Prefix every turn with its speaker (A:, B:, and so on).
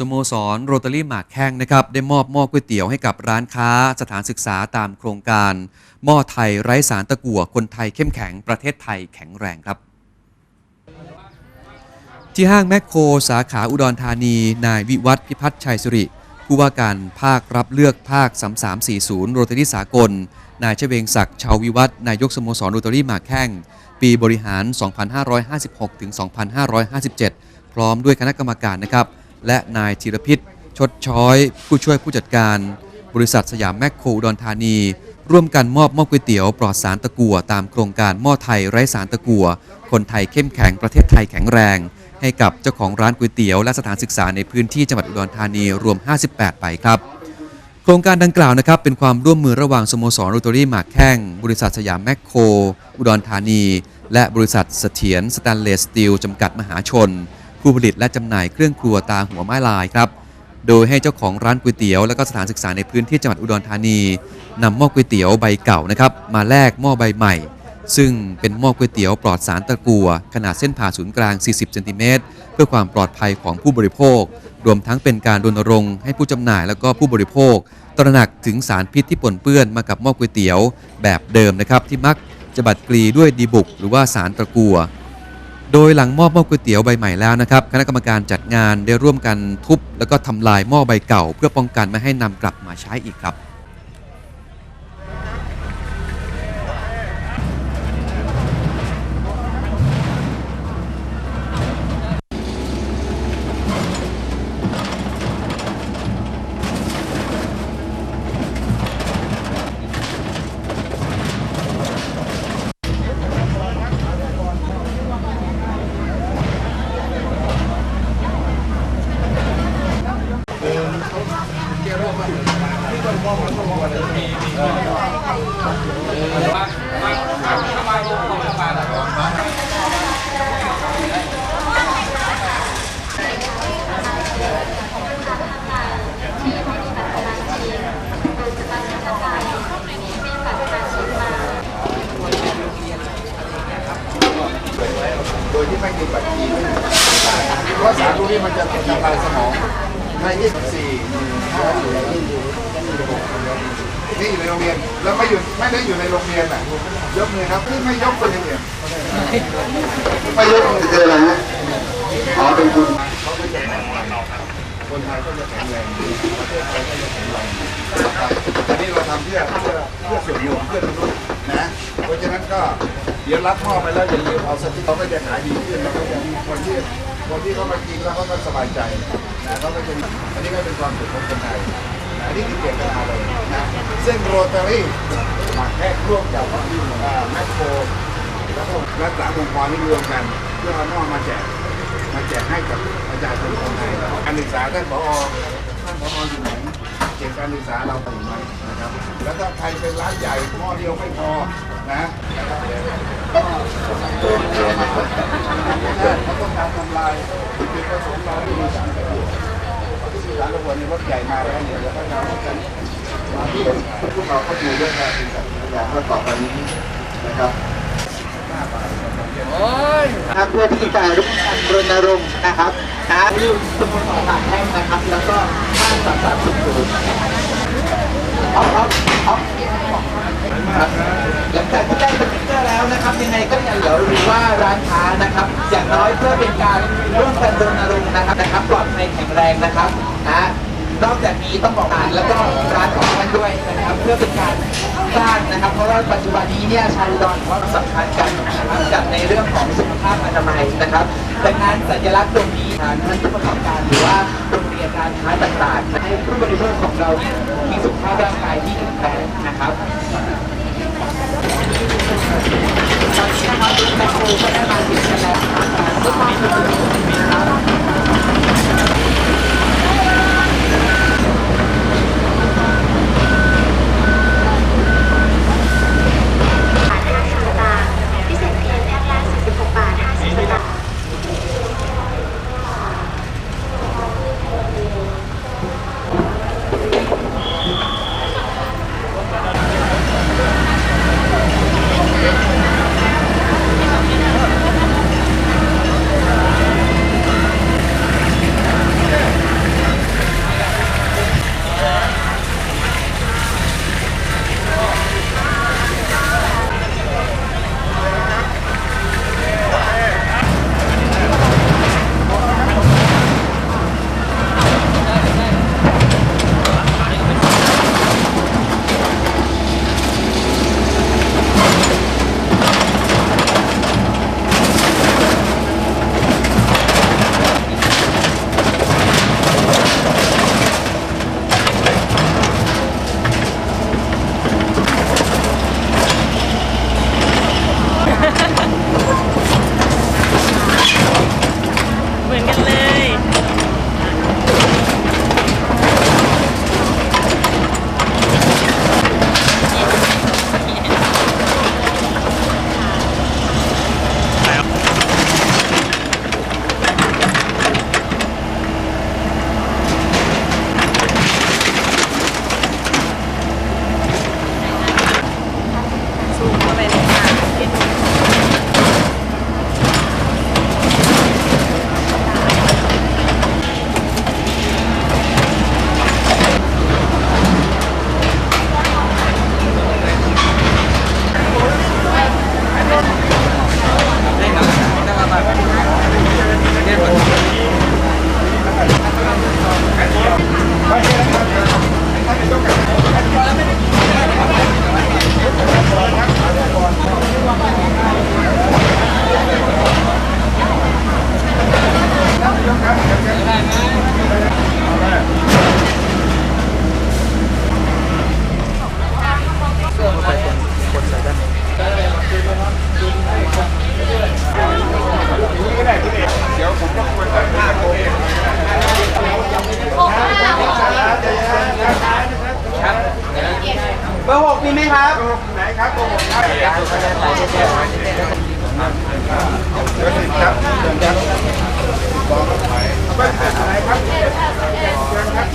A: สโมสรโรตารี่หมากแข้งนะครับได้มอบหม้อก๋วยเตี๋ยวให้กับร้านค้าสถานศึกษาตามโครงการ หม้อไทยไร้สารตะกั่วคนไทยเข้มแข็งประเทศไทยแข็งแรงครับ ที่ห้างแมคโครสาขาอุดรธานี นายวิวัฒน์พิพัฒน์ชัยสุริ ผู้ว่าการภาครับเลือกภาค 3340 โรตารี่สากล นายเชเวงศักดิ์ชาววิวัฒน์นายกสโมสรโรตารี่หมากแข้งปีบริหาร 2556ถึง2557 พร้อมด้วยคณะกรรมการนะครับ และนายธีรพิษชดช้อย ผู้ช่วยผู้จัดการ บริษัทสยามแมคโครอุดรธานี ร่วมกันมอบหม้อก๋วยเตี๋ยวปลอดสารตะกั่วตามโครงการหม้อไทยไร้สารตะกั่วคนไทยเข้มแข็งประเทศไทยแข็งแรง ให้กับเจ้าของร้านก๋วยเตี๋ยวและสถานศึกษาในพื้นที่จังหวัดอุดรธานีรวม 58ไปครับโครงการดังกล่าวนะครับเป็นความร่วมมือระหว่างสโมสรโรตารี่หมากแข้งบริษัทสยามแมคโครอุดรธานี และบริษัทเสถียรสแตนเลสสตีลจำกัดมหาชน ผู้ผลิตและจำหน่ายเครื่องครัวตาหัวไม้ลายครับ โดยให้เจ้าของร้านก๋วยเตี๋ยวและก็สถานศึกษาในพื้นที่จังหวัดอุดรธานีนำหม้อก๋วยเตี๋ยวใบเก่านะครับมาแลกหม้อใบใหม่ ซึ่งเป็นหม้อก๋วยเตี๋ยวปลอดสารตะกั่วขนาดเส้นผ่าศูนย์กลาง 40 เซนติเมตร เพื่อความปลอดภัยของผู้บริโภค รวมทั้งเป็นการรณรงค์ให้ผู้จำหน่ายและก็ผู้บริโภค ตระหนักถึงสารพิษที่ปนเปื้อนมากับหม้อก๋วยเตี๋ยว แบบเดิมนะครับที่มักจะบัดกรีด้วยดีบุก หรือว่าสารตะกั่ว โดยหลังมอบหม้อก๋วยเตี๋ยวใบใหม่แล้วนะครับคณะกรรมการจัดงานได้ร่วมกันทุบ แล้วก็ทำลายหม้อใบเก่า เพื่อป้องกันไม่ให้นำกลับมาใช้อีกครับ
B: โดยที่ไม่มีบัตรคีย์เพราะสารพวก นี้มันจะทำลายสมองใน24ห้าอยู่นี่อยู่ในโรงเรียน แล้วไม่อยู่ไม่ได้อยู่ในโรงเรียนอะ ยกมือครับที่ไม่ยกคนอย่างเดียวไม่ยกมือคืออะไรฮะอ๋อเป็นคุณเขาก็จะแข็งแรงคนไทยก็จะแข็งแรงประเทศไทยก็จะแข็งแรงนะครับอันนี้เราทำเพื่อเพื่อเพื่อส่วนรวมเพื่อมนุษย์นะ เพราะฉะนั้นก็เดี๋ยวรับมอบไปแล้วอย่าลืมเอาสติ๊กเขาก็จะขายดีขึ้นแล้วก็จะมีคนที่ คนที่เขามากินแล้วเขาก็สบายใจนะเขาก็จะอันนี้ก็เป็นความสุขของคนไทยนะอันนี้คือเจตนาเลยนะเส้นโรตารี่มาแค่ร่วมกับอ่าแมคโครแล้วก็รักษาองค์กรนี้รวมกัน เพื่อเอานองมาแจกมาแจกให้กับประชาชนคนไทยการศึกษาท่านผอท่านผออยู่ การศึกษาเราอยู่ไหมนะครับ แล้วถ้าใครเป็นร้านใหญ่หม้อเดียวไม่พอนะเขาต้องการทำลายจุดประสงค์เราที่มีสารกระดูกที่สารกระดูกในรถใหญ่มาแล้วเนี่ยแล้วก็ทำกันมาที่พวกเราก็ดูด้วยกันอย่างว่าต่อไปนี้นะครับ
C: นะครับเพื่อที่จะร่วมกันรณรงค์นะครับนะลืมสโมสรหลักแท่งนะครับ แล้วก็ห้างสรรพสัตว์สุขุ เอาเอาเอาหลังจากที่ได้สติ๊กเกอร์แล้วนะครับ ยังไงก็อย่าเหลือหรือว่าร้านค้านะครับ อย่างน้อยเพื่อเป็นการร่วมกันรณรงค์นะครับนะครับปลอดภัยแข็งแรงนะครับนะ นอกจากนี้ต้องบอกร้านแล้วก็ร้านของท่านด้วยนะครับ เพื่อเป็นการสร้างนะครับ เพราะว่าปัจจุบันนี้เนี่ยชาวอุดรเขาสำคัญกันนะครับกับในเรื่องของสุขภาพอนามัยนะครับ ดังนั้นสัญลักษณ์ตรงนี้ทางท่านผู้ประกอบการหรือว่าโรงเรียนการค้าต่างๆให้ผู้บริโภคของเราเนี่ยมีสุขภาพร่างกายที่แข็งแรงนะครับตอนนี้นะครับแมคโครก็ได้มาถึงกันแล้ว ครับ
B: ไหนครับโกหกครับเดี๋ยวสิครับเชิบครับบอกครับไหนครับเชิญครับ